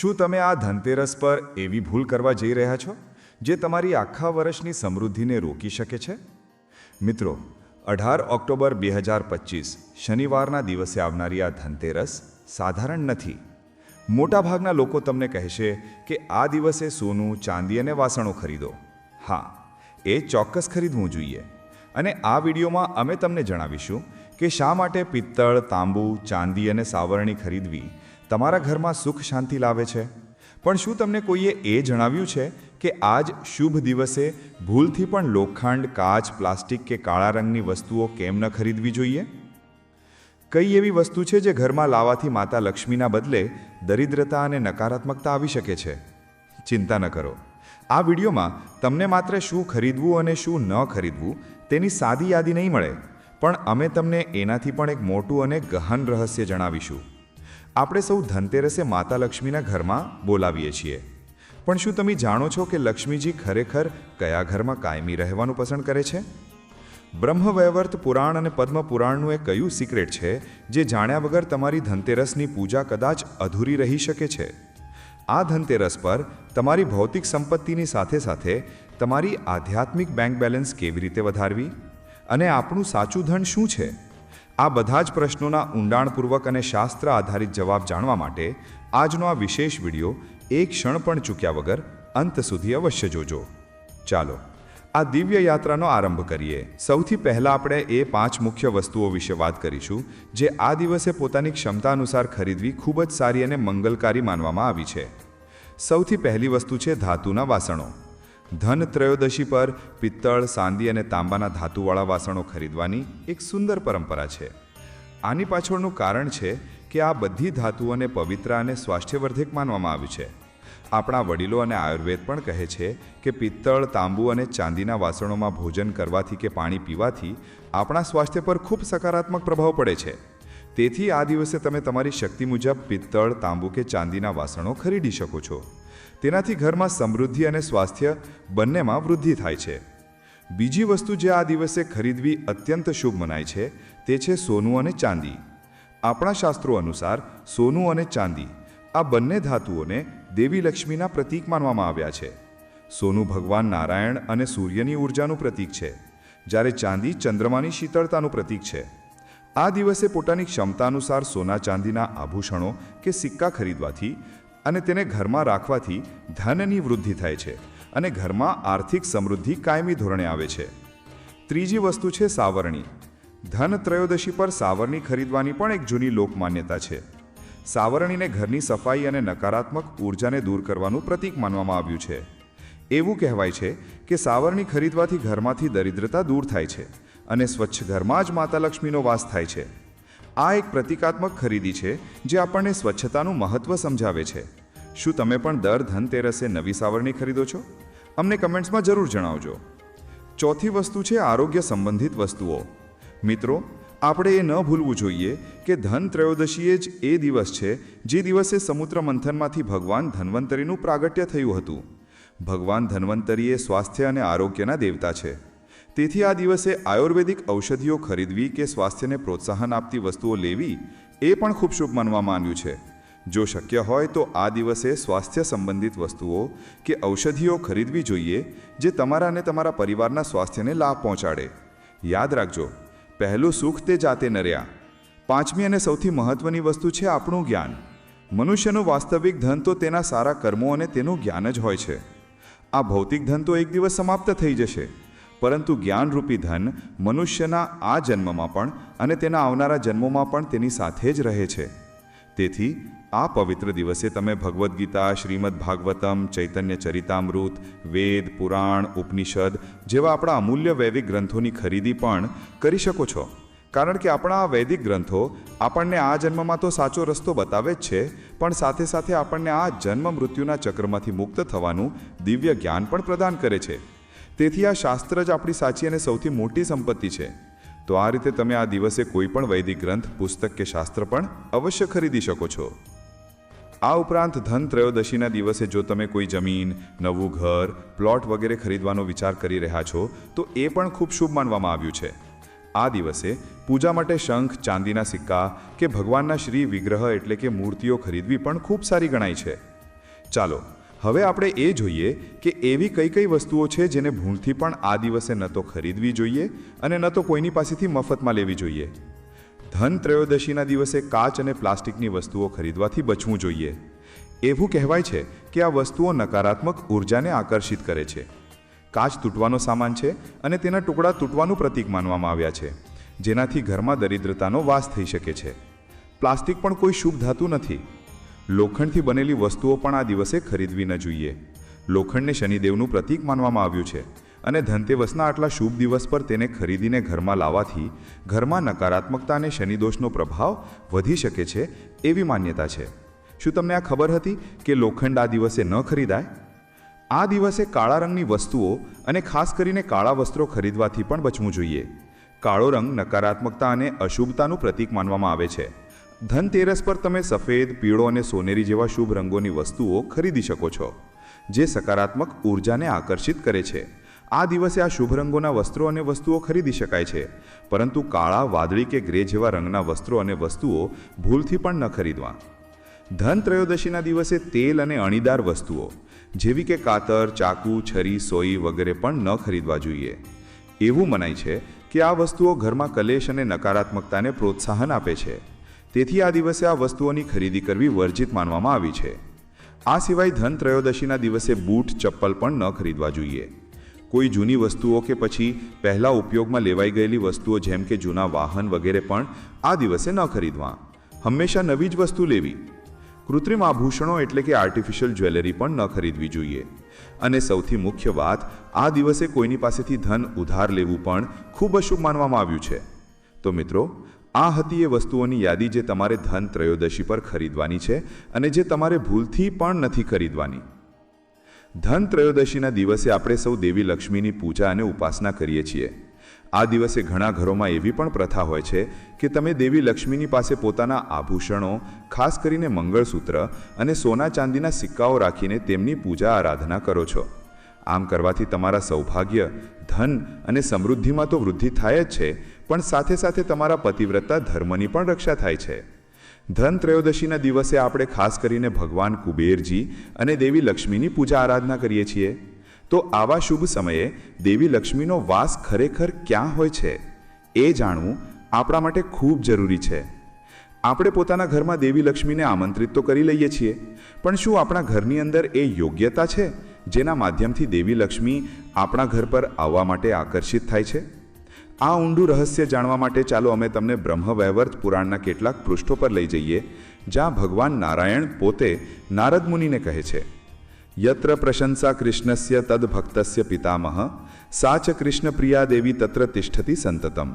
શું તમે આ ધનતેરસ પર એવી ભૂલ કરવા જઈ રહ્યા છો, જે તમારી આખા વર્ષની સમૃદ્ધિને રોકી શકે છે? મિત્રો, અઢાર ઓક્ટોબર બે હજાર પચીસ, શનિવારના દિવસે આવનારી આ ધનતેરસ સાધારણ નથી. મોટાભાગના લોકો તમને કહેશે કે આ દિવસે સોનું, ચાંદી અને વાસણો ખરીદો. હા, એ ચોક્કસ ખરીદવું જોઈએ. અને આ વિડીયોમાં અમે તમને જણાવીશું કે શા માટે પિત્તળ, તાંબુ, ચાંદી અને સાવરણી ખરીદવી તમારા ઘરમાં સુખ શાંતિ લાવે છે? પણ શું તમને કોઈએ એ જણાવ્યું છે કે આજ શુભ દિવસે ભૂલથી પણ લોખંડ, કાચ, પ્લાસ્ટિક કે કાળા રંગની વસ્તુઓ કેમ ન ખરીદવી જોઈએ? કઈ એવી વસ્તુ છે જે ઘરમાં લાવવાથી માતા લક્ષ્મીના બદલે દરિદ્રતા અને નકારાત્મકતા આવી શકે છે? ચિંતા ન કરો. આ વિડીયોમાં તમને માત્ર શું ખરીદવું અને શું ન ખરીદવું તેની સાદી યાદી નહીં મળે, પણ અમે તમને એનાથી પણ એક મોટું અને ગહન રહસ્ય જણાવીશું. આપણે સૌ ધનતેરસે માતા લક્ષ્મીના ઘરમાં બોલાવીએ છીએ. પણ શું તમે જાણો છો કે લક્ષ્મીજી ખરેખર કયા ઘરમાં કાયમી રહેવાનું પસંદ કરે છે? બ્રહ્મવૈવર્ત પુરાણ અને પદ્મ પુરાણનું એક કયું સિક્રેટ છે જે જાણ્યા વગર તમારી ધનતેરસની પૂજા કદાચ અધૂરી રહી શકે છે? આ ધનતેરસ પર તમારી ભૌતિક સંપત્તિની સાથે સાથે તમારી આધ્યાત્મિક બેંક બેલેન્સ કેવી રીતે વધારવી? અને આપણું સાચું ધન શું છે? આ બધા જ પ્રશ્નોના ઊંડાણપૂર્વક અને શાસ્ત્ર આધારિત જવાબ જાણવા માટે આજનો આ વિશેષ વીડિયો એક ક્ષણ પણ ચૂક્યા વગર અંત સુધી અવશ્ય જોજો. ચાલો, આ દિવ્ય યાત્રાનો આરંભ કરીએ. સૌથી પહેલાં આપણે એ પાંચ મુખ્ય વસ્તુઓ વિશે વાત કરીશું, જે આ દિવસે પોતાની ક્ષમતા અનુસાર ખરીદવી ખૂબ જ સારી અને મંગલકારી માનવામાં આવી છે. સૌથી પહેલી વસ્તુ છે ધાતુના વાસણો. ધન ત્રયોદશી પર પિત્તળ, સાંદી અને તાંબાના ધાતુવાળા વાસણો ખરીદવાની એક સુંદર પરંપરા છે. આની પાછળનું કારણ છે કે આ બધી ધાતુઓને પવિત્ર અને સ્વાસ્થ્યવર્ધક માનવામાં આવ્યું છે. આપણા વડીલો અને આયુર્વેદ પણ કહે છે કે પિત્તળ, તાંબુ અને ચાંદીના વાસણોમાં ભોજન કરવાથી કે પાણી પીવાથી આપણા સ્વાસ્થ્ય પર ખૂબ સકારાત્મક પ્રભાવ પડે છે. તેથી આ દિવસે તમે તમારી શક્તિ મુજબ પિત્તળ, તાંબુ કે ચાંદીના વાસણો ખરીદી શકો છો. તેનાથી ઘરમાં સમૃદ્ધિ અને સ્વાસ્થ્ય બંનેમાં વૃદ્ધિ થાય છે. બીજી વસ્તુ જે આ દિવસે ખરીદવી અત્યંત શુભ મનાય છે, તે છે સોનું અને ચાંદી. આપણા શાસ્ત્રો અનુસાર સોનું અને ચાંદી આ બંને ધાતુઓને દેવી લક્ષ્મીના પ્રતીક માનવામાં આવ્યા છે. સોનું ભગવાન નારાયણ અને સૂર્યની ઉર્જાનું પ્રતીક છે, જ્યારે ચાંદી ચંદ્રમાની શીતળતાનું પ્રતીક છે. આ દિવસે પોતાની ક્ષમતા અનુસાર સોના ચાંદીના આભૂષણો કે સિક્કા ખરીદવાથી અને તેને ઘરમાં રાખવાથી ધનની વૃદ્ધિ થાય છે અને ઘરમાં આર્થિક સમૃદ્ધિ કાયમી ધોરણે આવે છે. ત્રીજી વસ્તુ છે સાવરણી. ધન ત્રયોદશી પર સાવરણી ખરીદવાની પણ એક જૂની લોકમાન્યતા છે. સાવરણીને ઘરની સફાઈ અને નકારાત્મક ઉર્જાને દૂર કરવાનું પ્રતીક માનવામાં આવ્યું છે. એવું કહેવાય છે કે સાવરણી ખરીદવાથી ઘરમાંથી દરિદ્રતા દૂર થાય છે અને સ્વચ્છ ઘરમાં જ માતા લક્ષ્મીનો વાસ થાય છે. આ એક પ્રતિકાત્મક ખરીદી છે જે આપણને સ્વચ્છતાનું મહત્ત્વ સમજાવે છે. શું તમે પણ દર ધનતેરસે નવી સાવરણી ખરીદો છો? અમને કમેન્ટ્સમાં જરૂર જણાવજો. ચોથી વસ્તુ છે આરોગ્ય સંબંધિત વસ્તુઓ. મિત્રો, આપણે એ ન ભૂલવું જોઈએ કે ધન ત્રયોદશીએ જ એ દિવસ છે જે દિવસે સમુદ્ર મંથનમાંથી ભગવાન ધન્વંતરીનું પ્રાગટ્ય થયું હતું. ભગવાન ધન્વંતરી એ સ્વાસ્થ્ય અને આરોગ્યના દેવતા છે. તેથી આ દિવસે આયુર્વેદિક ઔષધિઓ ખરીદવી કે સ્વાસ્થ્યને પ્રોત્સાહન આપતી વસ્તુઓ લેવી એ પણ ખૂબ શુભ માનવામાં આવ્યું છે. જો શક્ય હોય તો આ દિવસે સ્વાસ્થ્ય સંબંધિત વસ્તુઓ કે ઔષધિઓ ખરીદવી જોઈએ જે તમારા અને તમારા પરિવારના સ્વાસ્થ્યને લાભ પહોંચાડે. યાદ રાખજો, પહેલું સુખ તે જાતે નર્યા. પાંચમી અને સૌથી મહત્વની વસ્તુ છે આપણું જ્ઞાન. મનુષ્યનું વાસ્તવિક ધન તો તેના સારા કર્મો અને તેનું જ્ઞાન જ હોય છે. આ ભૌતિક ધન તો એક દિવસ સમાપ્ત થઈ જશે. પરંતુ જ્ઞાનરૂપી ધન મનુષ્યના આ જન્મમાં પણ અને તેના આવનારા જન્મોમાં પણ તેની સાથે જ રહે છે. તેથી, આ પવિત્ર દિવસે તમે ભગવદ્ ગીતા શ્રીમદ ભાગવતમ, ચૈતન્ય ચરિતામૃત, વેદ, પુરાણ, ઉપનિષદ જેવા આપણા અમૂલ્ય વૈદિક ગ્રંથોની ખરીદી પણ કરી શકો છો. કારણ કે આપણા આ વૈદિક ગ્રંથો આપણને આ જન્મમાં તો સાચો રસ્તો બતાવે જ છે, પણ સાથે સાથે આપણને આ જન્મ મૃત્યુના ચક્રમાંથી મુક્ત થવાનું દિવ્ય જ્ઞાન પણ પ્રદાન કરે છે. તેથી આ શાસ્ત્ર જ આપણી સાચી અને સૌથી મોટી સંપત્તિ છે. તો આ રીતે તમે આ દિવસે કોઈ પણ વૈદિક ગ્રંથ, પુસ્તક કે શાસ્ત્ર પણ અવશ્ય ખરીદી શકો છો. આ ઉપરાંત ધન ત્રયોદશીના દિવસે જો તમે કોઈ જમીન, નવું ઘર, પ્લોટ વગેરે ખરીદવાનો વિચાર કરી રહ્યા છો, તો એ પણ ખૂબ શુભ માનવામાં આવ્યું છે. આ દિવસે પૂજા માટે શંખ, ચાંદીના સિક્કા કે ભગવાનના શ્રી વિગ્રહ એટલે કે મૂર્તિઓ ખરીદવી પણ ખૂબ સારી ગણાય છે. ચાલો હવે આપણે એ જોઈએ કે એવી કઈ કઈ વસ્તુઓ છે જેને ભૂલથી પણ આ દિવસે ન તો ખરીદવી જોઈએ અને ન તો કોઈની પાસેથી મફતમાં લેવી જોઈએ. ધન ત્રયોદશીના દિવસે કાચ અને પ્લાસ્ટિકની વસ્તુઓ ખરીદવાથી બચવું જોઈએ. એવું કહેવાય છે કે આ વસ્તુઓ નકારાત્મક ઉર્જાને આકર્ષિત કરે છે. કાચ તૂટવાનો સામાન છે અને તેના ટુકડા તૂટવાનું પ્રતીક માનવામાં આવ્યા છે, જેનાથી ઘરમાં દરિદ્રતાનો વાસ થઈ શકે છે. પ્લાસ્ટિક પણ કોઈ શુભ ધાતુ નથી. લોખંડથી બનેલી વસ્તુઓ પણ આ દિવસે ખરીદવી ન જોઈએ. લોખંડને શનિદેવનું પ્રતીક માનવામાં આવ્યું છે અને ધનતેવસના આટલા શુભ દિવસ પર તેને ખરીદીને ઘરમાં લાવવાથી ઘરમાં નકારાત્મકતા અને શનિદોષનો પ્રભાવ વધી શકે છે એવી માન્યતા છે. શું તમને આ ખબર હતી કે લોખંડ આ દિવસે ન ખરીદાય? આ દિવસે કાળા રંગની વસ્તુઓ અને ખાસ કરીને કાળા વસ્ત્રો ખરીદવાથી પણ બચવું જોઈએ. કાળો રંગ નકારાત્મકતા અને અશુભતાનું પ્રતીક માનવામાં આવે છે. ધનતેરસ પર તમે સફેદ, પીળો અને સોનેરી જેવા શુભ રંગોની વસ્તુઓ ખરીદી શકો છો, જે સકારાત્મક ઉર્જાને આકર્ષિત કરે છે. આ દિવસે આ શુભ રંગોના વસ્ત્રો અને વસ્તુઓ ખરીદી શકાય છે, પરંતુ કાળા, વાદળી કે ગ્રે જેવા રંગના વસ્ત્રો અને વસ્તુઓ ભૂલથી પણ ન ખરીદવા. ધન ત્રયોદશીના દિવસે તેલ અને અણીદાર વસ્તુઓ, જેવી કે કાતર, ચાકુ, છરી, સોઈ વગેરે પણ ન ખરીદવા જોઈએ. એવું મનાય છે કે આ વસ્તુઓ ઘરમાં કલેશ અને નકારાત્મકતાને પ્રોત્સાહન આપે છે. તેથી આ દિવસે આ વસ્તુઓની ખરીદી કરવી વર્જિત માનવામાં આવી છે. આ સિવાય ધન ત્રયોદશીના દિવસે બૂટ, ચપ્પલ પણ ન ખરીદવા જોઈએ. કોઈ જૂની વસ્તુઓ કે પછી પહેલાં ઉપયોગમાં લેવાઈ ગયેલી વસ્તુઓ જેમ કે જૂના વાહન વગેરે પણ આ દિવસે ન ખરીદવા. હંમેશા નવી જ વસ્તુ લેવી. કૃત્રિમ આભૂષણો એટલે કે આર્ટિફિશિયલ જ્વેલરી પણ ન ખરીદવી જોઈએ. અને સૌથી મુખ્ય વાત, આ દિવસે કોઈની પાસેથી ધન ઉધાર લેવું પણ ખૂબ અશુભ માનવામાં આવ્યું છે. તો મિત્રો આ હતી એ વસ્તુઓની યાદી જે તમારે ધન ત્રયોદશી પર ખરીદવાની છે અને જે તમારે ભૂલથી પણ નથી ખરીદવાની. ધન ત્રયોદશીના દિવસે આપણે સૌ દેવી લક્ષ્મીની પૂજા અને ઉપાસના કરીએ છીએ. આ દિવસે ઘણા ઘરોમાં એવી પણ પ્રથા હોય છે કે તમે દેવી લક્ષ્મીની પાસે પોતાના આભૂષણો, ખાસ કરીને મંગળસૂત્ર અને સોના ચાંદીના સિક્કાઓ રાખીને તેમની પૂજા આરાધના કરો છો. આમ કરવાથી તમારા સૌભાગ્ય, ધન અને સમૃદ્ધિમાં તો વૃદ્ધિ થાય જ છે પણ સાથે સાથે તમારા પતિવ્રતા ધર્મની પણ રક્ષા થાય છે. ધન ત્રયોદશીના દિવસે આપણે ખાસ કરીને ભગવાન કુબેરજી અને દેવી લક્ષ્મીની પૂજા આરાધના કરીએ છીએ. તો આવા શુભ સમયે દેવી લક્ષ્મીનો વાસ ખરેખર ક્યાં હોય છે? એ જાણવું આપણા માટે ખૂબ જરૂરી છે. આપણે પોતાના ઘરમાં દેવી લક્ષ્મીને આમંત્રિત તો કરી લઈએ છીએ, પણ શું આપણા ઘરની અંદર એ યોગ્યતા છે, જેના માધ્યમથી દેવી લક્ષ્મી આપણા ઘર પર આવવા માટે આકર્ષિત થાય છે? આ ઊંડું રહસ્ય જાણવા માટે ચાલો અમે તમને બ્રહ્મવૈવર્ત પુરાણના કેટલાક પૃષ્ઠો પર લઈ જઈએ, જ્યાં ભગવાન નારાયણ પોતે નારદ મુનિને કહે છે, યત્ર પ્રશંસા કૃષ્ણસ્ય તદ ભક્તસ્ય પિતામહ, સાચ કૃષ્ણ પ્રિયા દેવી તત્ર તિષ્ઠતી સંતતમ.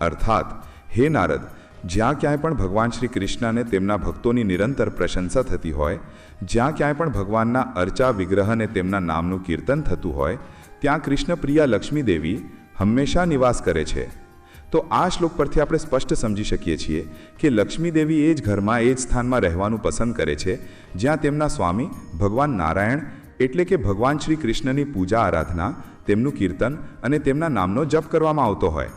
અર્થાત, હે નારદ, જ્યાં ક્યાંય પણ ભગવાન શ્રી કૃષ્ણને તેમના ભક્તોની નિરંતર પ્રશંસા થતી હોય, જ્યાં ક્યાંય પણ ભગવાનના અર્ચા વિગ્રહને તેમના નામનું કીર્તન થતું હોય, ત્યાં કૃષ્ણ પ્રિયા લક્ષ્મી દેવી હંમેશા નિવાસ કરે છે. તો આ શ્લોક પરથી આપણે સ્પષ્ટ સમજી શકીએ છીએ કે લક્ષ્મીદેવી એ જ ઘરમાં એ જ સ્થાનમાં રહેવાનું પસંદ કરે છે, જ્યાં તેમના સ્વામી ભગવાન નારાયણ એટલે કે ભગવાન શ્રી કૃષ્ણની પૂજા આરાધના, તેમનું કીર્તન અને તેમના નામનો જપ કરવામાં આવતો હોય.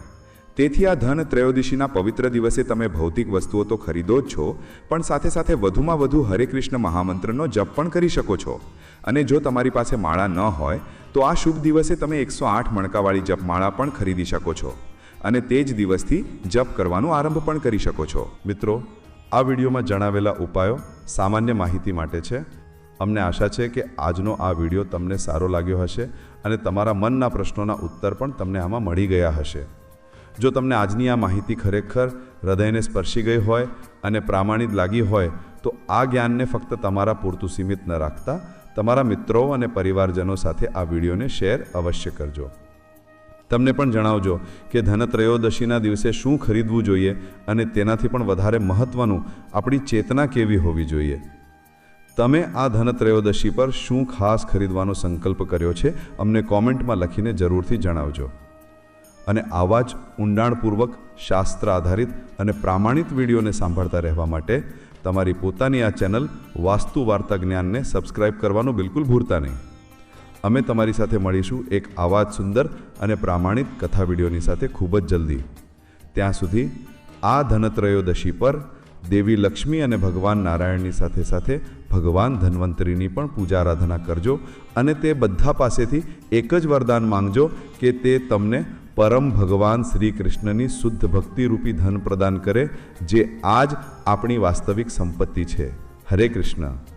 તેથી આ ધન ત્રયોદશીના પવિત્ર દિવસે તમે ભૌતિક વસ્તુઓ તો ખરીદો જ છો, પણ સાથે સાથે વધુમાં વધુ હરે કૃષ્ણ મહામંત્રનો જપ પણ કરી શકો છો. અને જો તમારી પાસે માળા ન હોય, તો આ શુભ દિવસે તમે એકસો આઠ મણકાવાળી જપમાળા પણ ખરીદી શકો છો. અને તે જ દિવસથી જપ કરવાનો આરંભ પણ કરી શકો છો. મિત્રો, આ વિડીયોમાં જણાવેલા ઉપાયો સામાન્ય માહિતી માટે છે. અમને આશા છે કે આજનો આ વીડિયો તમને સારો લાગ્યો હશે અને તમારા મનના પ્રશ્નોના ઉત્તર પણ તમને આમાં મળી ગયા હશે. જો તમને આજની આ માહિતી ખરેખર હૃદયને સ્પર્શી ગઈ હોય અને પ્રામાણિક લાગી હોય, તો આ જ્ઞાનને ફક્ત તમારા પૂરતું સીમિત ન રાખતા, તમારા મિત્રો અને પરિવારજનો સાથે આ વિડીયોને શેર અવશ્ય કરજો. તમને પણ જણાવજો કે ધનત્રયોદશીના દિવસે શું ખરીદવું જોઈએ અને તેનાથી પણ વધારે મહત્ત્વનું આપણી ચેતના કેવી હોવી જોઈએ. તમે આ ધનત્રયોદશી પર શું ખાસ ખરીદવાનો સંકલ્પ કર્યો છે, અમને કોમેન્ટમાં લખીને જરૂરથી જણાવજો. અને આવા જ ઊંડાણપૂર્વક શાસ્ત્ર આધારિત અને પ્રામાણિક વિડીયોને સાંભળતા રહેવા માટે તમારી પોતાની આ ચેનલ વાસ્તુ વાર્તા જ્ઞાનને સબસ્ક્રાઇબ કરવાનું બિલકુલ ભૂલતા નહીં. અમે તમારી સાથે મળીશું એક આવા જ સુંદર અને પ્રામાણિક કથા વિડીયોની સાથે ખૂબ જ જલ્દી. ત્યાં સુધી આ ધનત્રયોદશી પર દેવી લક્ષ્મી અને ભગવાન નારાયણની સાથે સાથે ભગવાન ધન્વંતરીની પણ પૂજા આરાધના કરજો અને તે બધા પાસેથી એક જ વરદાન માંગજો કે તે તમને પરમ ભગવાન શ્રી કૃષ્ણની શુદ્ધ ભક્તિરૂપી ધન પ્રદાન કરે, જે આજ આપણી વાસ્તવિક સંપત્તિ છે. હરે કૃષ્ણ.